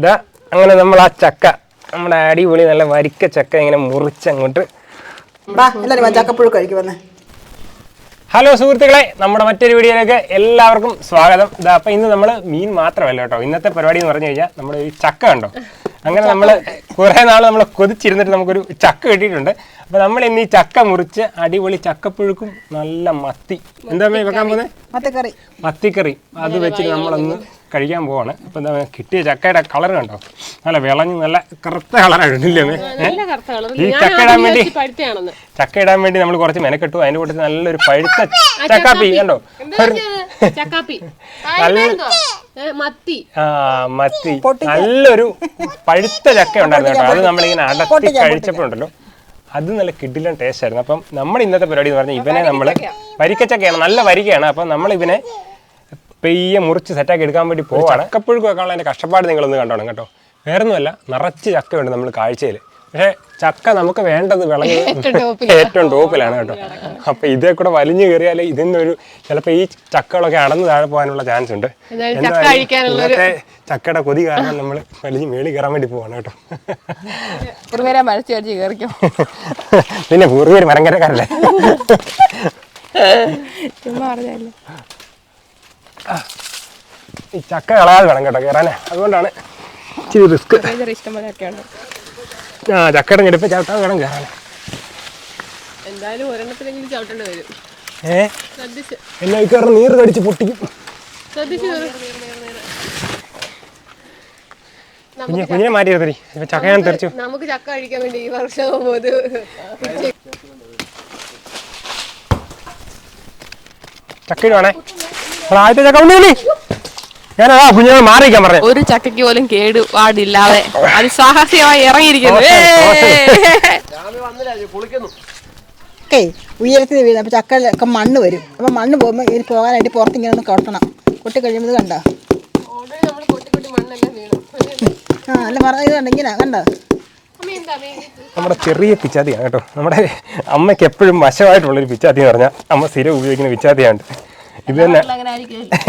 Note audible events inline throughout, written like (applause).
ഇതാ അങ്ങനെ നമ്മൾ ആ ചക്ക. നമ്മുടെ അടിപൊളി നല്ല വരിക്ക ചക്ക ഇങ്ങനെ മുറിച്ചങ്ങോട്ട്. ചക്കപ്പുഴു ഹലോ സുഹൃത്തുക്കളെ നമ്മുടെ മറ്റൊരു വീഡിയോയിലേക്ക് എല്ലാവർക്കും സ്വാഗതം. ഇതാ അപ്പം ഇന്ന് നമ്മൾ മീൻ മാത്രമല്ല കേട്ടോ. ഇന്നത്തെ പരിപാടി എന്ന് പറഞ്ഞു കഴിഞ്ഞാൽ നമ്മുടെ ഈ ചക്ക കണ്ടോ? അങ്ങനെ നമ്മൾ കുറേ നാൾ നമ്മൾ കൊതിച്ചിരുന്നിട്ട് നമുക്കൊരു ചക്ക കിട്ടിയിട്ടുണ്ട്. അപ്പോൾ നമ്മൾ ഇന്ന് ഈ ചക്ക മുറിച്ച് അടിപൊളി ചക്കപ്പുഴുക്കും നല്ല മത്തി. എന്താ വെക്കാൻ പോകുന്നത് മത്തക്കറി മത്തിക്കറി. അത് വെച്ചിട്ട് നമ്മളൊന്ന് കഴിക്കാൻ പോവാണ്. അപ്പം എന്താ കിട്ടിയ ചക്കയുടെ കളർ കണ്ടോ? നല്ല വിളഞ്ഞ് നല്ല കറുത്ത കളർ ഈ ഞാൻ ചക്ക ഇടാൻ വേണ്ടി ചക്ക ഇടാൻ വേണ്ടി നമ്മൾ കുറച്ച് മെനക്കെട്ടു. അതിന്റെ കൂട്ടത്തിൽ നല്ലൊരു പഴുത്ത ചക്കാപ്പി. കണ്ടോ? നല്ല മത്തി. ആ മത്തി. നല്ലൊരു പഴുത്ത ചക്ക ഉണ്ടായിരുന്നു കേട്ടോ. അത് നമ്മളിങ്ങനെ അടത്തി കഴിച്ചപ്പോഴുണ്ടല്ലോ. അത് നല്ല കിഡിലും ടേസ്റ്റ് ആയിരുന്നു. അപ്പം നമ്മൾ ഇന്നത്തെ പരിപാടി എന്ന് പറഞ്ഞാൽ ഇവനെ നമ്മൾ വരിക്കച്ചക്കയാണ് നല്ല വരികയാണ്. അപ്പം നമ്മൾ ഇവനെ പെയ്യെ മുറിച്ച് സെറ്റാക്കി എടുക്കാൻ വേണ്ടി പോവാണ്. ചക്കപ്പുഴുക്ക് വെക്കാനുള്ള അതിന്റെ കഷ്ടപ്പാട് നിങ്ങളൊന്ന് കണ്ടോണം കേട്ടോ. വേറൊന്നുമല്ല നിറച്ച് ചക്കയുണ്ട് നമ്മൾ കാഴ്ചയിൽ. പക്ഷേ ചക്ക നമുക്ക് വേണ്ടത് വിളഞ്ഞത് (laughs) ഏറ്റവും ടോപ്പിലാണ് കേട്ടോ. അപ്പൊ ഇതേ കൂടെ വലിഞ്ഞു കയറിയാൽ ഇതിന്നൊരു ചിലപ്പോൾ ഈ ചക്കകളൊക്കെ അടന്ന് താഴെ പോകാനുള്ള ചാൻസ് ഉണ്ട്. ഇന്നത്തെ ചക്കയുടെ കൊതി കാരണം നമ്മൾ വലിഞ്ഞ് മേളി കയറാൻ വേണ്ടി പോവാണ് കേട്ടോ. (laughs) പിന്നെ പൂർവര് മരങ്കരക്കാരല്ലേ? ചുമ്മാ പറഞ്ഞല്ലേ ഈ ചക്ക കളയാതെ വേണം കേട്ടോ കയറാനേ. അതുകൊണ്ടാണ് ഇച്ചിരി റിസ്ക് ആ ചക്കയുടെ ഞെടുപ്പ് ചവിട്ടാൻ വേണം കയറാൻ എന്തായാലും ഒരെണ്ണത്തിലെങ്കിലും ചവിട്ടേണ്ടി വരും. ഏ? എന്നെ നീറ് കടിച്ച് പൊട്ടിക്കും. കുഞ്ഞിനെ മാറ്റി എടുത്തരി ഇപ്പൊ ചക്ക ഞാൻ തെറിച്ചു. നമുക്ക് ചക്ക കഴിക്കാൻ വേണ്ടി ഈ വർഷം ചക്ക ഇടുവാണേ. ആദ്യത്തെ ചക്ക ഉണ്ണി ഞാനതാ കുഞ്ഞിനെ മാറിയിരിക്കാൻ പറഞ്ഞു. ഒരു ചക്കയ്ക്ക് പോലും കേടുപാടില്ലാതെ അതിസാഹസ്യമായി ഇറങ്ങിയിരിക്കുന്നു. ഓക്കേ ഉയരത്തിൽ വീഴും ചക്കയിലൊക്കെ മണ്ണ് വരും. അപ്പോൾ മണ്ണ് പോകുമ്പോൾ ഇതിന് പോകാനായിട്ട് പുറത്ത് ഇങ്ങനെ ഒന്ന് കൊട്ടണം കൊട്ടി കഴിയുമ്പോൾ കണ്ടോ? already നമ്മൾ കൊട്ടി കൊട്ടി മണ്ണെല്ലാം വീണു ആ അല്ല പറഞ്ഞ ഇത് കണ്ടോ ഇങ്ങനെ കണ്ടോ? നമ്മുടെ ചെറിയ പിച്ചാത്തിയാണ് കേട്ടോ. നമ്മുടെ അമ്മയ്ക്ക് എപ്പോഴും വശമായിട്ടുള്ളൊരു പിച്ചാത്തി എന്ന് പറഞ്ഞാൽ അമ്മ സ്ഥിരം ഉപയോഗിക്കുന്ന പിച്ചാത്തിയാണ്. ഇത് തന്നെ.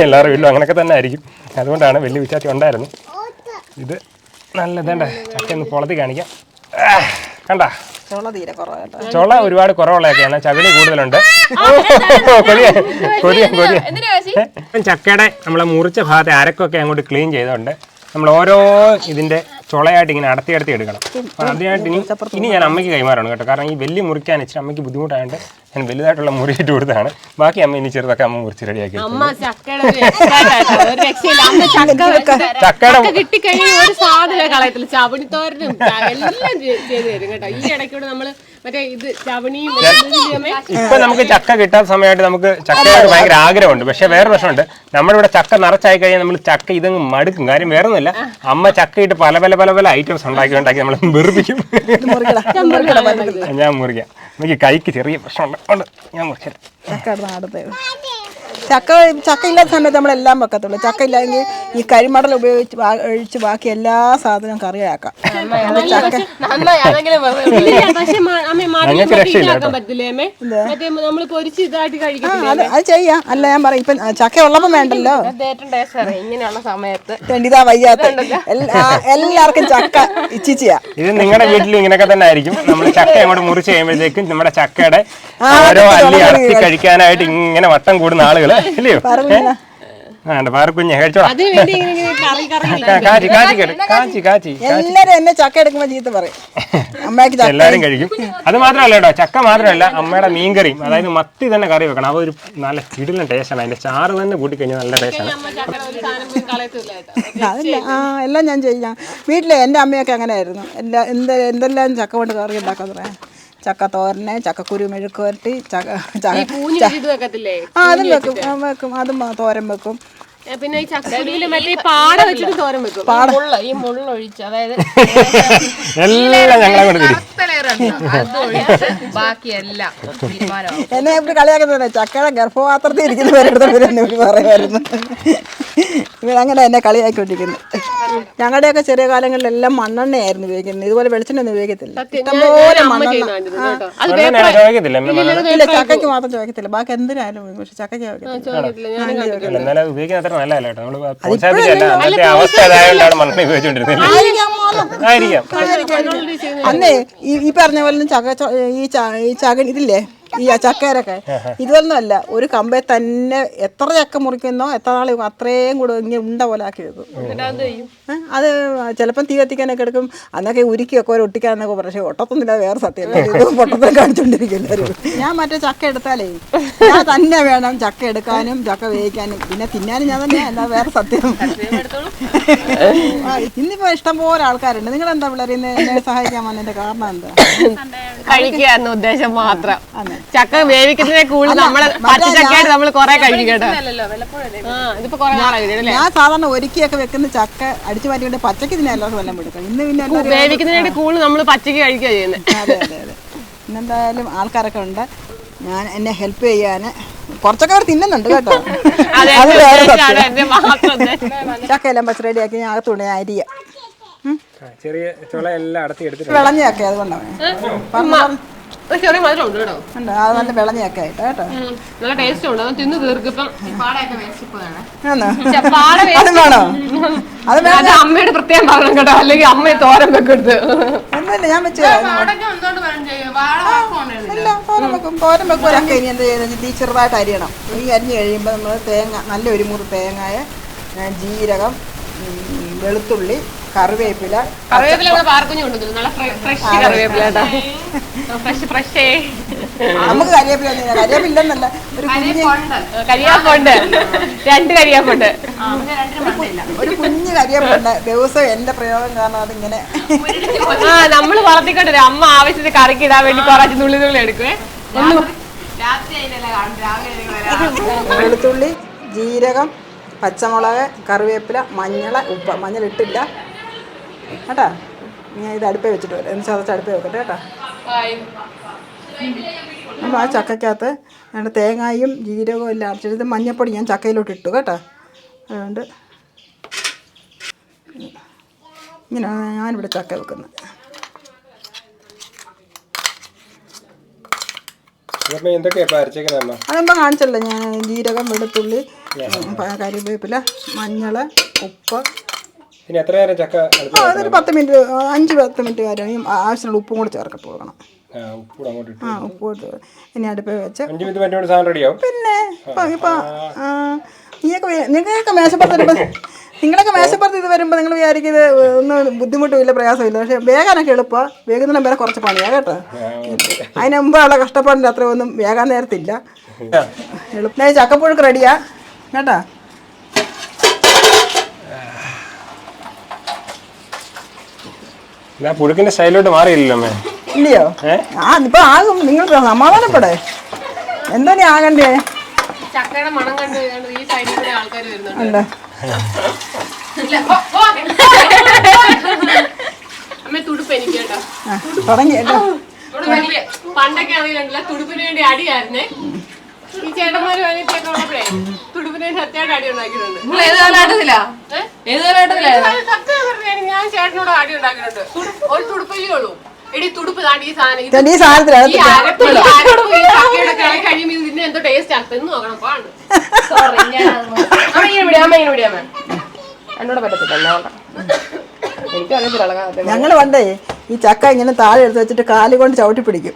എല്ലാവരുടെ (laughs) വീട്ടിലും അങ്ങനെയൊക്കെ തന്നെ ആയിരിക്കും. അതുകൊണ്ടാണ് വലിയ പിച്ചാത്തി ഉണ്ടായിരുന്നു ഇത് നല്ല ചക്കയൊന്ന് ചക്ക ഒന്ന് പൊളത്തി കാണിക്കാം. കണ്ട? ചോള തീരെ കുറവാട്ടോ ചുള ഒരുപാട് കുറവുള്ളതൊക്കെയാണ്. ചകിളി കൂടുതലുണ്ട്. കൊതിയ കൊതിയ കൊതിയ. ചക്കയുടെ നമ്മളെ മുറിച്ച ഭാഗത്തെ അരക്കൊക്കെ അങ്ങോട്ട് ക്ലീൻ ചെയ്തോണ്ട് നമ്മൾ ഓരോ ഇതിന്റെ ചുളയായിട്ട് ഇങ്ങനെ അടത്തി അടത്തി എടുക്കണം. ആദ്യമായിട്ട് ഇനി ഇനി ഞാൻ അമ്മയ്ക്ക് കൈമാറാണ് കേട്ടോ. കാരണം ഈ വലിയ മുറിക്കാൻ ഇച്ചിരി അമ്മയ്ക്ക് ബുദ്ധിമുട്ടായതുകൊണ്ട് ഞാൻ വലുതായിട്ടുള്ള മുറിയിട്ട് കൊടുത്താണ്. ബാക്കി അമ്മ ഇനി ചെറുതൊക്കെ അമ്മ മുറിച്ച് റെഡിയാക്കി അമ്മ ചക്കയുടെ കിട്ടിക്കഴിഞ്ഞാൽ ഒരു സാധനം കളയത്തില്ല. ചവണിത്തോരനും എല്ലാം ചെയ്തു ചെയ്ത് തരും കേട്ടോ. ഈ ഇടയ്ക്കൂടെ നമ്മൾ ഇപ്പൊ നമുക്ക് ചക്ക കിട്ടാത്ത സമയമായിട്ട് നമുക്ക് ചക്കയോട് ഭയങ്കര ആഗ്രഹമുണ്ട്. പക്ഷെ വേറെ പ്രശ്നമുണ്ട്. നമ്മുടെ ഇവിടെ ചക്ക നിറച്ചായി കഴിഞ്ഞാൽ നമ്മൾ ചക്ക ഇതങ്ങ് മടുക്കും. കാര്യം വേറെ ഒന്നുമില്ല അമ്മ ചക്കയിട്ട് ഇട്ട് പല പല പല പല ഐറ്റംസ് ഉണ്ടാക്കി ഉണ്ടാക്കി നമ്മൾ വെറുപ്പിക്കും ഞാൻ മുറിക്കാം. എനിക്ക് കൈക്ക് ചെറിയ പ്രശ്നമുണ്ട്. ഞാൻ മുറിച്ചു ചക്ക നാടത്തെ ചക്ക ചക്ക ഇല്ലാത്ത സമയത്ത് നമ്മളെല്ലാം വെക്കത്തുള്ളൂ. ചക്ക ഇല്ലെങ്കിൽ ഈ കരിമടൽ ഉപയോഗിച്ച് ഒഴിച്ച് ബാക്കി എല്ലാ സാധനവും കറിയാക്കാം. അത് ചെയ്യാം. അല്ല ഞാൻ പറയും ഇപ്പൊ ചക്ക ഉള്ളപ്പോ വേണ്ടല്ലോ. ഇങ്ങനെയുള്ള സമയത്ത്. തെണ്ടിതാ വയ്യാത്ത. എല്ലാവർക്കും ചക്ക ഇച്ചിച്ചിയാ. ഇത് നിങ്ങളുടെ വീട്ടിലും ഇങ്ങനെയൊക്കെ തന്നെ ആയിരിക്കും. നമ്മൾ ചക്ക അങ്ങോട്ട് മുറിച്ച് കഴിയുമ്പോഴത്തേക്കും നമ്മുടെ ചക്കയുടെ ഓരോ അല്ലി അടത്തി കഴിക്കാനായിട്ട് ഇങ്ങനെ വട്ടം കൂടുന്ന ആളുകൾ ഇല്ലയോ എല്ലാരും എന്നെ ചക്ക എടുക്കുമ്പോൾ ചീത്ത പറയും. അമ്മയ്ക്ക് എല്ലാരും കഴിക്കും. അത് മാത്രമല്ല കേട്ടോ ചക്ക മാത്രമല്ല അമ്മയുടെ മീൻകറിയും അതായത് മത്തി തന്നെ കറി വെക്കണം. അത് ഒരു നല്ല കിടിലൻ ടേസ്റ്റാണ് അതിന്റെ ചാറ് തന്നെ കൂട്ടിക്കഴിഞ്ഞാൽ നല്ല ടേസ്റ്റാണ് അതല്ല. (laughs) ആ എല്ലാം ഞാൻ ചെയ്യാം. വീട്ടിലെ എന്റെ അമ്മയൊക്കെ അങ്ങനെ ആയിരുന്നു എല്ലാ എന്ത് എന്തെല്ലാം ചക്ക കൊണ്ട് കറി ഉണ്ടാക്കാൻ പറയാം. ചക്ക തോരന് ചക്കക്കുരു മെഴുക്ക് വരട്ടി ചക്ക ആ അതും വെക്കും. വെക്കും. അതും തോരൻ വെക്കും. പിന്നെ ഈ ചക്കക്കുരുവിൽ മറ്റേ ഈ പാട വെച്ചിട്ട് തോരൻ വെക്കും. മുള്ള ഈ മുള്ളൊഴിച്ച് അതായത് (laughs) എല്ലാം ഞങ്ങളെ കൊണ്ട് തിരി അത് ഒഴിച്ച് ബാക്കിയെല്ലാം തീരുമാനമാവും എന്നെ ഇവിടെ കളിയാക്കുന്നത് ചക്കയുടെ ഗർഭപാത്രത്തിൽ ഇരിക്കുന്നവരെടുത്ത് ഇവർ എന്നെ ഇവിടെ പറയുമായിരുന്നു. ഇവരങ്ങനെ എന്നെ കളിയാക്കിക്കൊണ്ടിരിക്കുന്നു. ഞങ്ങളുടെയൊക്കെ ചെറിയ കാലങ്ങളിലെല്ലാം മണ്ണെണ്ണയായിരുന്നു ഉപയോഗിക്കുന്നത്. ഇതുപോലെ വെളിച്ചെണ്ണ ഒന്നും ഉപയോഗിക്കത്തില്ല. ഇഷ്ടംപോലെ മണ്ണെണ്ണ. അത് ചോദിക്കത്തില്ല ഇല്ല ചക്കയ്ക്ക് മാത്രം ചോദിക്കത്തില്ല ബാക്കി എന്തിനായാലും ഉപയോഗിക്കും. പക്ഷെ ചക്കയ്ക്ക് ചോദിക്കത്തില്ല ചോദിക്കത്തില്ല ഞാൻ എന്നാലും അത് ഉപയോഗിക്കുന്ന അത്ര അത്ര നല്ലതല്ല കേട്ടോ. പ്രോത്സാഹിപ്പിച്ചല്ല അന്നത്തെ അവസ്ഥ അതായതുകൊണ്ടാണ് മണ്ണെണ്ണ ഉപയോഗിച്ചുകൊണ്ടിരുന്നത്. ആയിരിക്കാം മോളും. ആയിരിക്കാം. അന്നേ ഈ പറഞ്ഞ പോലെ ചക ഈ ച- ഈ ചകൻ ഇതില്ലേ? ഈ ചക്കയരൊക്കെ. ഇതൊന്നും അല്ല. ഒരു കമ്പെ തന്നെ എത്ര ചക്ക മുറിക്കുന്നോ എത്ര നാൾ അത്രയും കൂടെ ഇങ്ങനെ ഉണ്ട പോലെ ആക്കി വെക്കും? അത് ചിലപ്പം തീ കത്തിക്കാനൊക്കെ എടുക്കും. അന്നൊക്കെ ഉരുക്കിയൊക്കെ ഒരു ഒട്ടിക്കാന്നൊക്കെ പക്ഷേ ഒട്ടത്തൊന്നുമില്ല വേറെ സത്യം പൊട്ടത്തൊക്കെ കാണിച്ചോണ്ടിരിക്കുന്നവരും ഞാൻ മറ്റേ ചക്ക എടുത്താലേ (laughs) ഞാൻ തന്നെ വേണം ചക്ക എടുക്കാനും ചക്ക വേവിക്കാനും. പിന്നെ തിന്നാനും ഞാൻ തന്നെ എന്താ വേറെ സത്യം. ഇന്നിപ്പോ ഇഷ്ടം ഇഷ്ടംപോലെ ആൾക്കാരുണ്ട്. നിങ്ങൾ എന്താ പിള്ളേർ ഇന്ന് എന്നെ സഹായിക്കാൻ വന്നതിന്റെ കാരണം എന്താ? കഴിക്കുക എന്ന ഉദ്ദേശം മാത്രം. ചക്ക വേവിക്കുന്നതിനെ കൂടുതൽ നമ്മൾ പച്ചച്ചക്കയായിട്ട് നമ്മൾ കൊറേ കഴിഞ്ഞു കേട്ടോ. ആ ഇതിപ്പോ കൊറേ നാളായി അല്ലേ ഞാൻ സാധാരണ ഒരുക്കിയൊക്കെ വെക്കുന്ന ചക്ക അടിച്ചു മാറ്റി പച്ചക്ക് ഇതിനെ എല്ലാവർക്കും വെള്ളം എടുക്കാം ഇന്ന് പിന്നെ വേവിക്കുന്നതിനായിട്ട് കൂടുതൽ നമ്മൾ പച്ചക്ക് കഴിക്കുക ചെയ്യുന്നത് അതെ അതെ അതെ. ഇന്നെന്തായാലും ആൾക്കാരൊക്കെ ഉണ്ട്. ഞാൻ എന്നെ ഹെൽപ്പ് ചെയ്യാൻ കുറച്ചൊക്കെ അവർ തിന്നുന്നുണ്ട് കേട്ടോ. അതെ വേറെ. ചക്കയെല്ലാം പച്ച റെഡിയാക്കി ഞാൻ അകത്തുണ്ട് ഞാൻ അരിയ. ചെറിയ ചുള എല്ലാം അടത്തി എടുത്തിട്ട് വിളഞ്ഞാക്കി അതുകൊണ്ടാണ്. ചെറിയ മധുരം ഉണ്ട് കേട്ടോ. ഉണ്ട്. അത് നല്ല വിളഞ്ഞൊക്കെ ആയിട്ട് കേട്ടോ. നല്ല ടേസ്റ്റ് ഉണ്ട്. അത് തിന്ന് തീർക്കിപ്പം അതും വേണോ? അത് അമ്മയുടെ പ്രത്യേകം പറയണം കേട്ടോ. അല്ലെങ്കിൽ അമ്മയെ തോരൻ വെക്കെടുത്ത് ഒന്നുമില്ല ഞാൻ വെച്ച് ഇല്ല തോരൻ വെക്കും. തോരൻ വെക്കുമ്പോഴൊക്കെ ഇനി എന്ത് ചെയ്യുന്നത് ഈ ചെറുതായിട്ട് അരിയണം. ഈ അരിഞ്ഞ് കഴിയുമ്പോൾ നമ്മൾ തേങ്ങ നല്ല ഒരു മുറി തേങ്ങായ ജീരകം വെളുത്തുള്ളി കറിവേപ്പില. കറിവേപ്പില ഇവിടെ പാർക്കുഞ്ഞു കൊണ്ടുവന്നു നല്ല ഫ്രഷ് കറിവേപ്പില. ഫ്രഷ് ഫ്രഷേ നമുക്ക് കറിവേപ്പില ഒന്നും കരിവേപ്പില്ലെന്നല്ല ഒരു കുഞ്ഞ് കരിയാപ്പുണ്ട്. രണ്ട് കരിയാപ്പുണ്ട്. ഒരു കുഞ്ഞ് കരിയാപ്പുണ്ട്. ദിവസം എന്റെ പ്രയോഗം കാരണം അതിങ്ങനെ. ആ നമ്മൾ വളർത്തിക്കൊണ്ടിരും അമ്മ ആവശ്യത്തിന് കറിക്ക് ഇടാൻ വേണ്ടി കുറച്ച് തുള്ളി തുള്ളി എടുക്കുവേ. വെളുത്തുള്ളി ജീരകം പച്ചമുളക് കറിവേപ്പില മഞ്ഞൾ ഉപ്പ്. മഞ്ഞൾ ഇട്ടില്ല കേട്ടാ? ഞാൻ ഇത് അടുപ്പേ വെച്ചിട്ട് വരാം. എന്ന് ചതച്ച് അടുപ്പേ വെക്കട്ടെ കേട്ടാ? അപ്പോൾ ആ ചക്കയ്ക്കകത്ത് ഞങ്ങളുടെ തേങ്ങായും ജീരകവും എല്ലാം അരച്ചിട്ട് മഞ്ഞപ്പൊടി ഞാൻ ചക്കയിലോട്ട് ഇട്ടു കേട്ടോ. അതുകൊണ്ട് ഇങ്ങനെയാണ് ഞാനിവിടെ ചക്ക വെക്കുന്നത് അതെന്താ കാണിച്ചല്ലോ ഞാൻ ജീരകം വെളുത്തുള്ളി കരിവേപ്പില കറിവേപ്പില മഞ്ഞൾ ഉപ്പ് ഇനി എത്ര നേരം ചക്ക ആ അതൊരു പത്ത് മിനിറ്റ് അഞ്ച് പത്ത് മിനിറ്റ് വരെ ആവശ്യമുള്ള ഉപ്പും കൂടി ചേർക്കട്ട് കൊടുക്കണം. അങ്ങോട്ട് ഇട്ട് ആ ഉപ്പ് കൊടുത്ത് ഇനി അടുപ്പ് വെച്ച് അഞ്ച് മിനിറ്റ് സാധനം റെഡിയാവും പിന്നെ ഇപ്പം ഇപ്പം നീയൊക്കെ വേ- നിങ്ങൾക്കൊക്കെ മേശപ്പുറത്ത് വരുമ്പോൾ നിങ്ങളൊക്കെ മേശപ്പുറത്ത് ഇത് വരുമ്പോൾ നിങ്ങൾ വിചാരിക്കുന്നത് ഇത് ഒന്നും ബുദ്ധിമുട്ടുമില്ല പ്രയാസമില്ല. പക്ഷെ വേഗാനൊക്കെ എളുപ്പമാണ് വേഗത്തിന് വരെ കുറച്ച് പണിയാ കേട്ടോ. അതിന് മുമ്പുള്ള കഷ്ടപ്പാടിന്റെ അത്രയൊന്നും വേഗാൻ നേരത്തില്ല. എളുപ്പം ചക്കപ്പുഴുക്ക് റെഡിയാ കേട്ടോ. ഇതാ പുഴുക്കിന്റെ സ്റ്റൈലോട്ട് മാറിയില്ലല്ലോ അമ്മേ. ഇല്ലയോ? ഏ? ആ ഇപ്പം ആകും. നിങ്ങൾ സമാധാനപ്പെടേ. എന്താ നീ ആകണ്ടേ? ഉണ്ട്? ആ തുടങ്ങി കേട്ടോ. പണ്ടൊക്കെ ആണെങ്കിലല്ല തുടുപ്പിന് വേണ്ടി അടിയായിരുന്നേ. ഈ ചേട്ടന്മാര് വനിയൊക്കെ ഉള്ളപ്പോഴേ തുടുപ്പിന് വേണ്ടി സത്യമായിട്ട് അടി ഉണ്ടാക്കിയിട്ടുണ്ട്. ഏത് കാലഘട്ടത്തിലാ? ഏ? ഏത് കാലഘട്ടത്തിലാ ഇത് സത്യം പറഞ്ഞാൽ ഞാൻ ചേട്ടനോട് അടി ഉണ്ടാക്കിയിട്ടുണ്ട് തുടുപ്പ്- ഒരു തുടുപ്പല്ലേ ഉള്ളൂ എടി തുടുപ്പ് താണ്ടി ഈ സാധനം. ഇത് ഈ സാധനത്തിലാണ് ഈ അരപ്പ് ഈ അരപ്പ് ഈ ചക്കയുടെ കിളി കഴിയുമ്പോൾ ഇതിന് എന്തോ ടേസ്റ്റ് ആണ് നോക്കണം പാണ്ട് അമ്മ ഇങ്ങനെ വിടാം അമ്മ ഇങ്ങനെ വിടാം എന്നോട് പറ്റത്തില്ല എനിക്ക് അറിയത്തില്ല ഞങ്ങൾ പണ്ടേ ഈ ചക്ക ഇങ്ങനെ താഴെ എടുത്ത് വെച്ചിട്ട് കാൽ കൊണ്ട് ചവിട്ടി പിടിക്കും.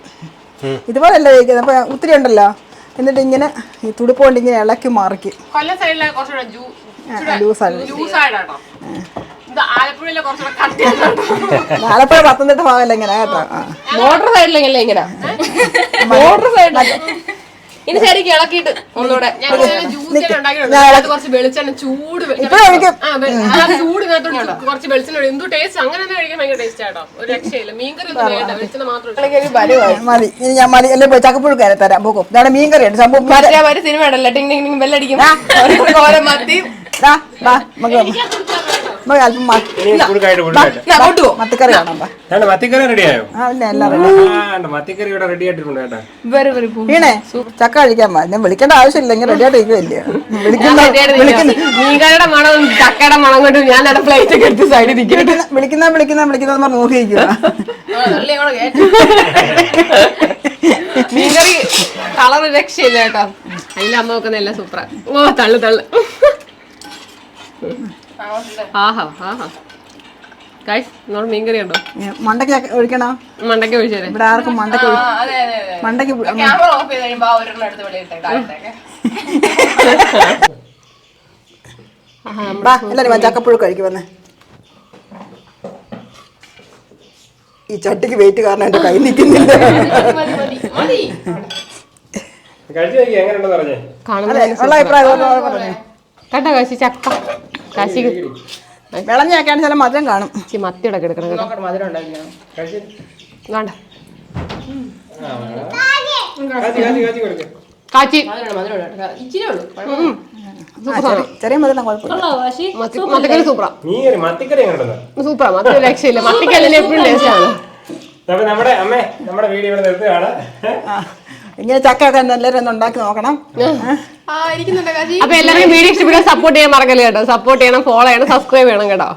ഇതുപോലല്ല കഴിക്കുന്നത് അപ്പൊ ഒത്തിരി ഉണ്ടല്ലോ. എന്നിട്ട് ഇങ്ങനെ ഈ തുടുപ്പ് കൊണ്ട് ഇങ്ങനെ ഇളക്കി മറിക്കും. കൊല്ലം സൈഡിലെ കുറച്ചുകൂടെ ജ്യൂ (laughs) ആലപ്പുഴ പത്തനംതിട്ട ഭാഗമല്ല ഇങ്ങനെ? കേട്ടോ. ബോർഡർ മോട്ടർ സൈഡിലെങ്കിലേ ഇങ്ങനെ ബോർഡർ സൈഡിൽ ഇനി ശരിക്കും ഇളക്കിയിട്ട് ഒന്നുകൂടെ. കുറച്ച് വെളിച്ചെണ്ണ ചൂട് ചൂടിനകത്തോട് കുറച്ച് വെളിച്ചെണ്ണ എന്തോ ടേസ്റ്റ് അങ്ങനെ കഴിക്കാൻ ഭയങ്കര ടേസ്റ്റ് ആട്ടോ. ഒരു രക്ഷയില്ല. മീൻകറി ഒന്നും വേണ്ട. വെളിച്ചെണ്ണ മാത്രം. മതി. ഇനി ഞാൻ മതി. പോയി ചക്കപ്പുഴുക്കാരെ തരാം. പോക്കും. ഇതാണ് മീൻ കറിയുണ്ട് സംഭവം സിനിമ ഉണ്ടല്ലോ ടിങ് ടിങ് ടിങ് ബെല്ലടിക്കും ഓരോ നമുക്ക് അല്പം മത്തിക്കറി മത്തിക്കറി റെഡിയായോ. മത്തിക്കറി ഇവിടെ റെഡി ആയിട്ടുണ്ട് വീണേ? ചക്ക കഴിക്കാൻ പാ ഞാൻ വിളിക്കേണ്ട ആവശ്യമില്ല ഇങ്ങനെ റെഡി ആയിട്ട് ഇരിക്കുമല്ലേ വിളിക്കുന്ന വിളിക്കുന്ന മീൻകറിയുടെ മണം ചക്കയുടെ മണം കൊണ്ട് ഞാൻ പ്ലേറ്റ് ഒക്കെ എടുത്ത് സൈഡിൽ നിൽക്കും വിളിക്കുന്ന വിളിക്കുന്ന വിളിക്കുന്ന വിളിക്കുന്ന പറഞ്ഞ് നോക്കിയിരിക്കുക മീൻകറി കളർ രക്ഷയില്ല കേട്ടോ. അതിൽ അമ്മ നോക്കുന്ന എല്ലാം സൂപ്പറാ ഓ തള്ളു തള്ളു. ആഹാ ആഹാ. ഗൈസ് നമ്മൾ മീൻകറി ഉണ്ടോ മണ്ടയ്ക്ക് ഒഴിക്കണോ? മണ്ടയ്ക്ക് ഒഴിച്ചേരെ. ഇവിടെ ആർക്കും മണ്ടയ്ക്ക് മണ്ടയ്ക്ക് ചക്കപ്പുഴു കഴിക്കും വന്നേ. ഈ ചട്ടിക്ക് വെയിറ്റ് കാരണം എന്റെ കൈ നിൽക്കുന്നില്ല. കേട്ടോ കാശി ചക്ക? കാശിക്ക് വിളഞ്ഞാക്കാൻ ചില മധുരം കാണും. ചി മത്തിയുടെ കിടക്കണം മധുരം ഉണ്ടായിരിക്കണം. വേണ്ട. കാച്ചി. കാച്ചി കാച്ചി കൊടുക്ക്. കാച്ചി. ഇച്ചിരി ഉള്ളൂ. ചെറിയ- മത്തിക്കറി സൂപ്പറാ. നീ കറി മത്തിക്കറി എങ്ങനെയുണ്ടെന്ന് സൂപ്പറാ. മത്തി ഒരു രക്ഷയില്ല. മത്തിക്കല്ലിന് എപ്പോഴും ടേസ്റ്റ് ആണ് അപ്പൊ നമ്മുടെ അമ്മേ നമ്മുടെ വീഡിയോ ഇവിടെ നിർത്തുകയാണ്. ആ, ഇങ്ങനെ ചക്കയൊക്കെ എല്ലാവരും ഒന്ന് ഉണ്ടാക്കി നോക്കണം. ആ. ഇരിക്കുന്നുണ്ട് കാശി അപ്പൊ എല്ലാവരും വീഡിയോ ഇഷ്ടപ്പെടാൻ സപ്പോർട്ട് ചെയ്യാൻ മറക്കല്ലേ കേട്ടോ? സപ്പോർട്ട് ചെയ്യണം ഫോളോ ചെയ്യണം സബ്സ്ക്രൈബ് ചെയ്യണം കേട്ടോ?